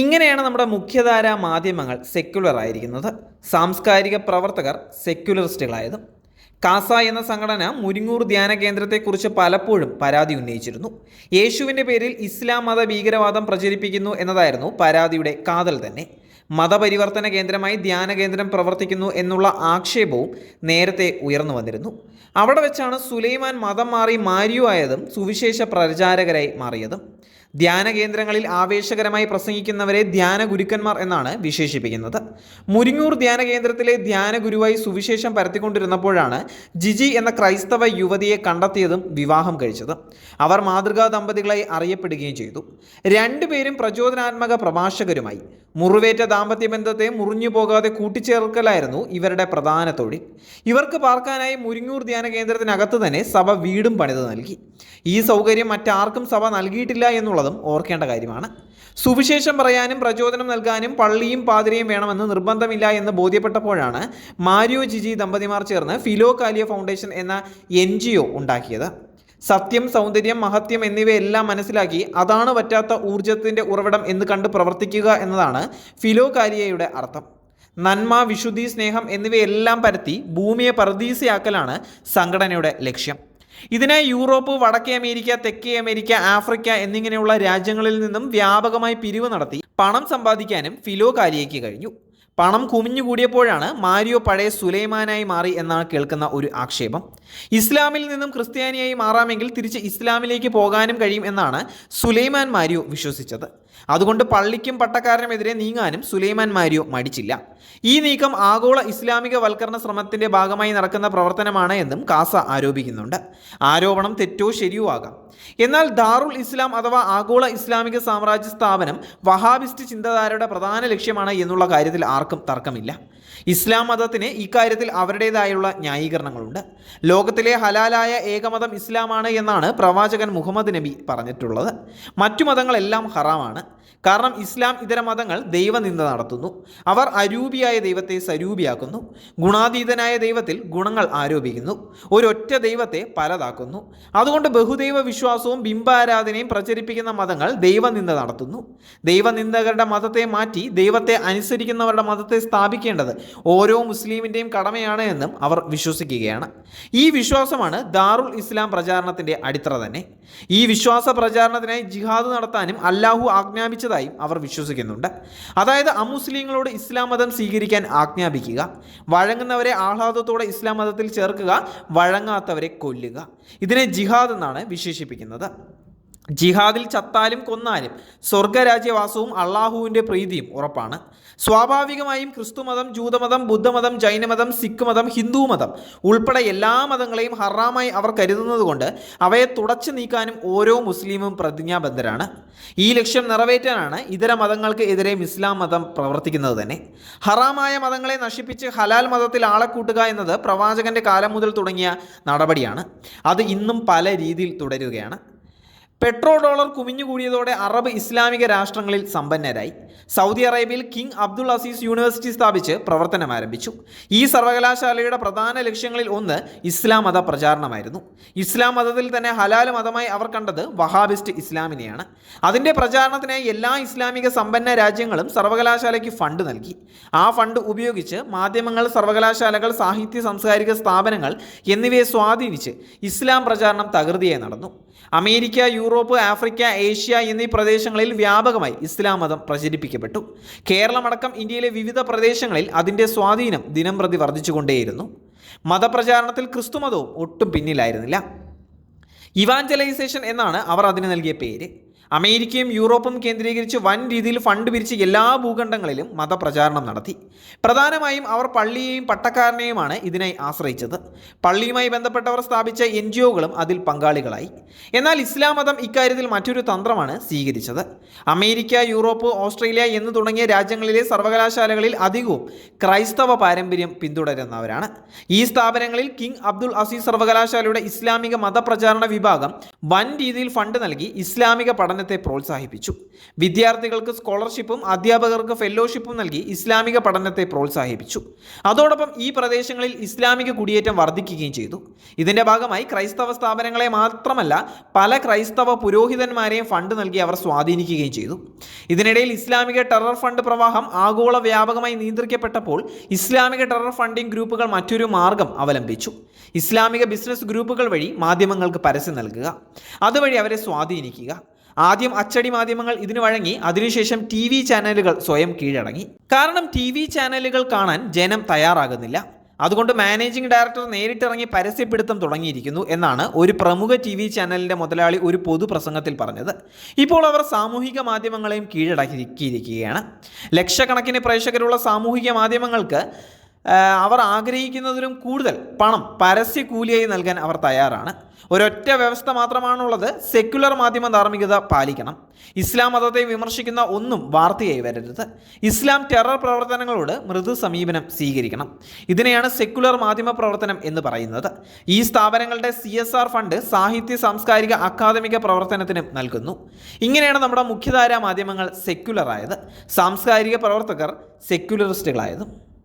ഇങ്ങനെയാണ് നമ്മുടെ മുഖ്യധാരാ മാധ്യമങ്ങൾ സെക്യുലർ ആയിരിക്കുന്നത്. സാംസ്കാരിക പ്രവർത്തകർ സെക്യുലറിസ്റ്റുകളായതും കാസ എന്ന സംഘടന മുരിങ്ങൂർ ധ്യാന കേന്ദ്രത്തെക്കുറിച്ച് പലപ്പോഴും പരാതി ഉന്നയിച്ചിരുന്നു. യേശുവിന്റെ പേരിൽ ഇസ്ലാം മത ഭീകരവാദം പ്രചരിപ്പിക്കുന്നു എന്നതായിരുന്നു പരാതിയുടെ കാതൽ തന്നെ. മതപരിവർത്തന കേന്ദ്രമായി ധ്യാന കേന്ദ്രം പ്രവർത്തിക്കുന്നു എന്നുള്ള ആക്ഷേപവും നേരത്തെ ഉയർന്നു വന്നിരുന്നു. അവിടെ വെച്ചാണ് സുലൈമാൻ മതം മാറി മാരിയു ആയതും സുവിശേഷ പ്രചാരകരായി മാറിയതും. ധ്യാന കേന്ദ്രങ്ങളിൽ ആവേശകരമായി പ്രസംഗിക്കുന്നവരെ ധ്യാന ഗുരുക്കന്മാർ എന്നാണ് വിശേഷിപ്പിക്കുന്നത്. മുരിങ്ങൂർ ധ്യാന കേന്ദ്രത്തിലെ ധ്യാന ഗുരുവായി സുവിശേഷം പരത്തിക്കൊണ്ടിരുന്നപ്പോഴാണ് ജിജി എന്ന ക്രൈസ്തവ യുവതിയെ കണ്ടെത്തിയതും വിവാഹം കഴിച്ചതും. അവർ മാതൃകാ ദമ്പതികളായി അറിയപ്പെടുകയും ചെയ്തു. രണ്ടുപേരും പ്രചോദനാത്മക പ്രഭാഷകരുമായി. മുറിവേറ്റ ദാമ്പത്യ ബന്ധത്തെ മുറിഞ്ഞു പോകാതെ കൂട്ടിച്ചേർക്കലായിരുന്നു ഇവരുടെ പ്രധാന തൊഴിൽ. ഇവർക്ക് പാർക്കാനായി മുരിങ്ങൂർ ധ്യാന കേന്ദ്രത്തിനകത്ത് തന്നെ സഭ വീടും പണിത് നൽകി. ഈ സൗകര്യം മറ്റാർക്കും സഭ നൽകിയിട്ടില്ല എന്നുള്ളതും ഓർക്കേണ്ട കാര്യമാണ്. സുവിശേഷം പറയാനും പ്രചോദനം നൽകാനും പള്ളിയും പാതിരയും വേണമെന്ന് നിർബന്ധമില്ല എന്ന് ബോധ്യപ്പെട്ടപ്പോഴാണ് മാരിയോ ജിജി ദമ്പതിമാർ ചേർന്ന് ഫിലോ കാലിയ ഫൗണ്ടേഷൻ എന്ന എൻ ജി ഒ ഉണ്ടാക്കിയത്. സത്യം സൗന്ദര്യം മഹത്യം എന്നിവയെല്ലാം മനസ്സിലാക്കി അതാണ് പറ്റാത്ത ഊർജത്തിന്റെ ഉറവിടം എന്ന് കണ്ട് പ്രവർത്തിക്കുക എന്നതാണ് ഫിലോ കാലിയയുടെ അർത്ഥം. നന്മ വിശുദ്ധി സ്നേഹം എന്നിവയെല്ലാം പരത്തി ഭൂമിയെ പർദീസയാക്കലാണ് സംഘടനയുടെ ലക്ഷ്യം. ഇതിനായി യൂറോപ്പ് വടക്കേ അമേരിക്ക തെക്കേ അമേരിക്ക ആഫ്രിക്ക എന്നിങ്ങനെയുള്ള രാജ്യങ്ങളിൽ നിന്നും വ്യാപകമായി പിരിവ് നടത്തി. പണം സമ്പാദിക്കാനും ഫിലോ കാലിയയ്ക്ക് കഴിഞ്ഞു. പണം കുമിഞ്ഞുകൂടിയപ്പോഴാണ് മാരിയോ പഴയ സുലൈമാനായി മാറി എന്നാണ് കേൾക്കുന്ന ഒരു ആക്ഷേപം. ഇസ്ലാമിൽ നിന്നും ക്രിസ്ത്യാനിയായി മാറാമെങ്കിൽ തിരിച്ച് ഇസ്ലാമിലേക്ക് പോകാനും കഴിയും എന്നാണ് സുലൈമാൻ മാരിയോ വിശ്വസിച്ചത്. അതുകൊണ്ട് പള്ളിക്കും പട്ടക്കാരനുമെതിരെ നീങ്ങാനും സുലൈമാൻ മാരിയോ മടിച്ചില്ല. ഈ നീക്കം ആഗോള ഇസ്ലാമിക വൽക്കരണ ശ്രമത്തിന്റെ ഭാഗമായി നടക്കുന്ന പ്രവർത്തനമാണ് എന്നും കാസ ആരോപിക്കുന്നുണ്ട്. ആരോപണം തെറ്റോ ശരിയോ ആകാം. എന്നാൽ ദാറുൽ ഇസ്ലാം അഥവാ ആഗോള ഇസ്ലാമിക സാമ്രാജ്യ സ്ഥാപനം വഹാബിസ്റ്റ് ചിന്താധാരയുടെ പ്രധാന ലക്ഷ്യമാണ് എന്നുള്ള കാര്യത്തിൽ ആർക്കും തർക്കമില്ല. ഇസ്ലാം മതത്തിന് ഇക്കാര്യത്തിൽ അവരുടേതായുള്ള ന്യായീകരണങ്ങളുണ്ട്. ലോകത്തിലെ ഹലാലായ ഏകമതം ഇസ്ലാമാണ് എന്നാണ് പ്രവാചകൻ മുഹമ്മദ് നബി പറഞ്ഞിട്ടുള്ളത്. മറ്റു മതങ്ങളെല്ലാം ഹറാമാണ്. കാരണം ഇസ്ലാം ഇതര മതങ്ങൾ ദൈവനിന്ദ നടത്തുന്നു. അവർ അരൂപിയായ ദൈവത്തെ സരൂപിയാക്കുന്നു. ഗുണാതീതനായ ദൈവത്തിൽ ഗുണങ്ങൾ ആരോപിക്കുന്നു. ഒരൊറ്റ ദൈവത്തെ പലതാക്കുന്നു. അതുകൊണ്ട് ബഹുദൈവ വിശ്വാസവും ബിംബാരാധനയും പ്രചരിപ്പിക്കുന്ന മതങ്ങൾ ദൈവനിന്ദ നടത്തുന്നു. ദൈവനിന്ദകരുടെ മതത്തെ മാറ്റി ദൈവത്തെ അനുസരിക്കുന്നവരുടെ മതത്തെ സ്ഥാപിക്കേണ്ടത് ഓരോ മുസ്ലിമിന്റെയും കടമയാണ് എന്നും അവർ വിശ്വസിക്കുകയാണ്. ഈ വിശ്വാസമാണ് ദാറുൽ ഇസ്ലാം പ്രചാരണത്തിന്റെ അടിത്തറ തന്നെ. ഈ വിശ്വാസ പ്രചാരണത്തിനായി ജിഹാദ് നടത്താനും അല്ലാഹു ആജ്ഞാപിച്ചതായും അവർ വിശ്വസിക്കുന്നുണ്ട്. അതായത് അമുസ്ലിങ്ങളോട് ഇസ്ലാം മതം സ്വീകരിക്കാൻ ആജ്ഞാപിക്കുക വഴങ്ങുന്നവരെ ആഹ്ലാദത്തോടെ ഇസ്ലാം മതത്തിൽ ചേർക്കുക വഴങ്ങാത്തവരെ കൊല്ലുക. ഇതിനെ ജിഹാദ് എന്നാണ് വിശേഷിപ്പിക്കുന്നത്. ജിഹാദിൽ ചത്താലും കൊന്നാലും സ്വർഗരാജ്യവാസവും അള്ളാഹുവിന്റെ പ്രീതിയും ഉറപ്പാണ്. സ്വാഭാവികമായും ക്രിസ്തുമതം ജൂതമതം ബുദ്ധമതം ജൈനമതം സിഖ് മതം ഹിന്ദു മതം ഉൾപ്പെടെ എല്ലാ മതങ്ങളെയും ഹറാമായി അവർ കരുതുന്നതുകൊണ്ട് അവയെ തുടച്ചു നീക്കാനും ഓരോ മുസ്ലിമും പ്രതിജ്ഞാബദ്ധരാണ്. ഈ ലക്ഷ്യം നിറവേറ്റാനാണ് ഇതര മതങ്ങൾക്ക് എതിരെ ഇസ്ലാം മതം പ്രവർത്തിക്കുന്നത് തന്നെ. ഹറാമായ മതങ്ങളെ നശിപ്പിച്ച് ഹലാൽ മതത്തിൽ ആളെ കൂട്ടുക എന്നത് പ്രവാചകന്റെ കാലം മുതൽ തുടങ്ങിയ നടപടിയാണ്. അത് ഇന്നും പല രീതിയിൽ തുടരുകയാണ്. പെട്രോ ഡോളർ കുമിഞ്ഞുകൂടിയതോടെ അറബ് ഇസ്ലാമിക രാഷ്ട്രങ്ങളിൽ സമ്പന്നരായി. സൗദി അറേബ്യയിൽ കിങ് അബ്ദുൾ അസീസ് യൂണിവേഴ്സിറ്റി സ്ഥാപിച്ച് പ്രവർത്തനം ആരംഭിച്ചു. ഈ സർവകലാശാലയുടെ പ്രധാന ലക്ഷ്യങ്ങളിൽ ഒന്ന് ഇസ്ലാം മത പ്രചാരണമായിരുന്നു. ഇസ്ലാം മതത്തിൽ തന്നെ ഹലാൽ മതമായി അവർ കണ്ടത് വഹാബിസ്റ്റ് ഇസ്ലാമിനെയാണ്. അതിന്റെ പ്രചാരണത്തിനായി എല്ലാ ഇസ്ലാമിക സമ്പന്ന രാജ്യങ്ങളും സർവകലാശാലയ്ക്ക് ഫണ്ട് നൽകി. ആ ഫണ്ട് ഉപയോഗിച്ച് മാധ്യമങ്ങൾ സർവകലാശാലകൾ സാഹിത്യ സാംസ്കാരിക സ്ഥാപനങ്ങൾ എന്നിവയെ സ്വാധീനിച്ച് ഇസ്ലാം പ്രചാരണം തകൃതിയായി നടന്നു. അമേരിക്ക യൂറോപ്പ് ആഫ്രിക്ക ഏഷ്യ എന്നീ പ്രദേശങ്ങളിൽ വ്യാപകമായി ഇസ്ലാം മതം പ്രചരിപ്പിക്കപ്പെട്ടു. കേരളമടക്കം ഇന്ത്യയിലെ വിവിധ പ്രദേശങ്ങളിൽ അതിന്റെ സ്വാധീനം ദിനം പ്രതി വർദ്ധിച്ചുകൊണ്ടേയിരുന്നു. മതപ്രചാരണത്തിൽ ക്രിസ്തുമതവും ഒട്ടും പിന്നിലായിരുന്നില്ല. ഇവാഞ്ചലൈസേഷൻ എന്നാണ് അവർ അതിന് നൽകിയ പേര്. അമേരിക്കയും യൂറോപ്പും കേന്ദ്രീകരിച്ച് വൻ രീതിയിൽ ഫണ്ട് പിരിച്ച് എല്ലാ ഭൂഖണ്ഡങ്ങളിലും മതപ്രചാരണം നടത്തി. പ്രധാനമായും അവർ പള്ളിയെയും പട്ടക്കാരനെയുമാണ് ഇതിനായി ആശ്രയിച്ചത്. പള്ളിയുമായി ബന്ധപ്പെട്ടവർ സ്ഥാപിച്ച എൻ ജി ഒകളും അതിൽ പങ്കാളികളായി. എന്നാൽ ഇസ്ലാം മതം ഇക്കാര്യത്തിൽ മറ്റൊരു തന്ത്രമാണ് സ്വീകരിച്ചത്. അമേരിക്ക യൂറോപ്പ് ഓസ്ട്രേലിയ എന്ന് തുടങ്ങിയ രാജ്യങ്ങളിലെ സർവകലാശാലകളിൽ അധികവും ക്രൈസ്തവ പാരമ്പര്യം പിന്തുടരുന്നവരാണ്. ഈ സ്ഥാപനങ്ങളിൽ കിങ് അബ്ദുൾ അസീസ് സർവകലാശാലയുടെ ഇസ്ലാമിക മതപ്രചാരണ വിഭാഗം വൻ രീതിയിൽ ഫണ്ട് നൽകി ഇസ്ലാമിക പഠന പഠനത്തെ പ്രോത്സാഹിപ്പിച്ചു. വിദ്യാർത്ഥികൾക്ക് സ്കോളർഷിപ്പും അധ്യാപകർക്ക് ഫെല്ലോഷിപ്പും നൽകി ഇസ്ലാമിക പഠനത്തെ പ്രോത്സാഹിപ്പിച്ചു. അതോടൊപ്പം ഈ പ്രദേശങ്ങളിൽ ഇസ്ലാമിക കുടിയേറ്റം വർദ്ധിക്കുകയും ചെയ്തു. ഇതിന്റെ ഭാഗമായി ക്രൈസ്തവ സ്ഥാപനങ്ങളെ മാത്രമല്ല പല ക്രൈസ്തവ പുരോഹിതന്മാരെയും ഫണ്ട് നൽകി അവർ സ്വാധീനിക്കുകയും ചെയ്തു. ഇതിനിടയിൽ ഇസ്ലാമിക ടെറർ ഫണ്ട് പ്രവാഹം ആഗോള വ്യാപകമായി നിയന്ത്രിക്കപ്പെട്ടപ്പോൾ ഇസ്ലാമിക ടെറർ ഫണ്ടിംഗ് ഗ്രൂപ്പുകൾ മറ്റൊരു മാർഗം അവലംബിച്ചു. ഇസ്ലാമിക ബിസിനസ് ഗ്രൂപ്പുകൾ വഴി മാധ്യമങ്ങൾക്ക് പരസ്യം നൽകുക. അതുവഴി അവരെ സ്വാധീനിക്കുക. ആദ്യം അച്ചടി മാധ്യമങ്ങൾ ഇതിനു വഴങ്ങി അതിനുശേഷം ടി വി ചാനലുകൾ സ്വയം കീഴടങ്ങി. കാരണം ടി വി ചാനലുകൾ കാണാൻ ജനം തയ്യാറാകുന്നില്ല. അതുകൊണ്ട് മാനേജിംഗ് ഡയറക്ടർ നേരിട്ടിറങ്ങി പരസ്യപ്പെടുത്തം തുടങ്ങിയിരിക്കുന്നു എന്നാണ് ഒരു പ്രമുഖ ടി വി ചാനലിന്റെ മുതലാളി ഒരു പൊതുപ്രസംഗത്തിൽ പറഞ്ഞത്. ഇപ്പോൾ അവർ സാമൂഹിക മാധ്യമങ്ങളെയും കീഴടക്കിയിരിക്കുകയാണ്. ലക്ഷക്കണക്കിന് പ്രേക്ഷകരുള്ള സാമൂഹിക മാധ്യമങ്ങൾക്ക് അവർ ആഗ്രഹിക്കുന്നതിലും കൂടുതൽ പണം പരസ്യ കൂലിയായി നൽകാൻ അവർ തയ്യാറാണ്. ഒരൊറ്റ വ്യവസ്ഥ മാത്രമാണുള്ളത്. സെക്യുലർ മാധ്യമ ധാർമ്മികത പാലിക്കണം. ഇസ്ലാം മതത്തെ വിമർശിക്കുന്ന ഒന്നും വാർത്തയായി വരരുത്. ഇസ്ലാം ടെറർ പ്രവർത്തനങ്ങളോട് മൃദു സമീപനം സ്വീകരിക്കണം. ഇതിനെയാണ് സെക്യുലർ മാധ്യമ പ്രവർത്തനം എന്ന് പറയുന്നത്. ഈ സ്ഥാപനങ്ങളുടെ സി ഫണ്ട് സാഹിത്യ സാംസ്കാരിക അക്കാദമിക പ്രവർത്തനത്തിനും നൽകുന്നു. ഇങ്ങനെയാണ് നമ്മുടെ മുഖ്യധാരാ മാധ്യമങ്ങൾ സെക്യുലറായത്. സാംസ്കാരിക പ്രവർത്തകർ സെക്യുലറിസ്റ്റുകളായതും.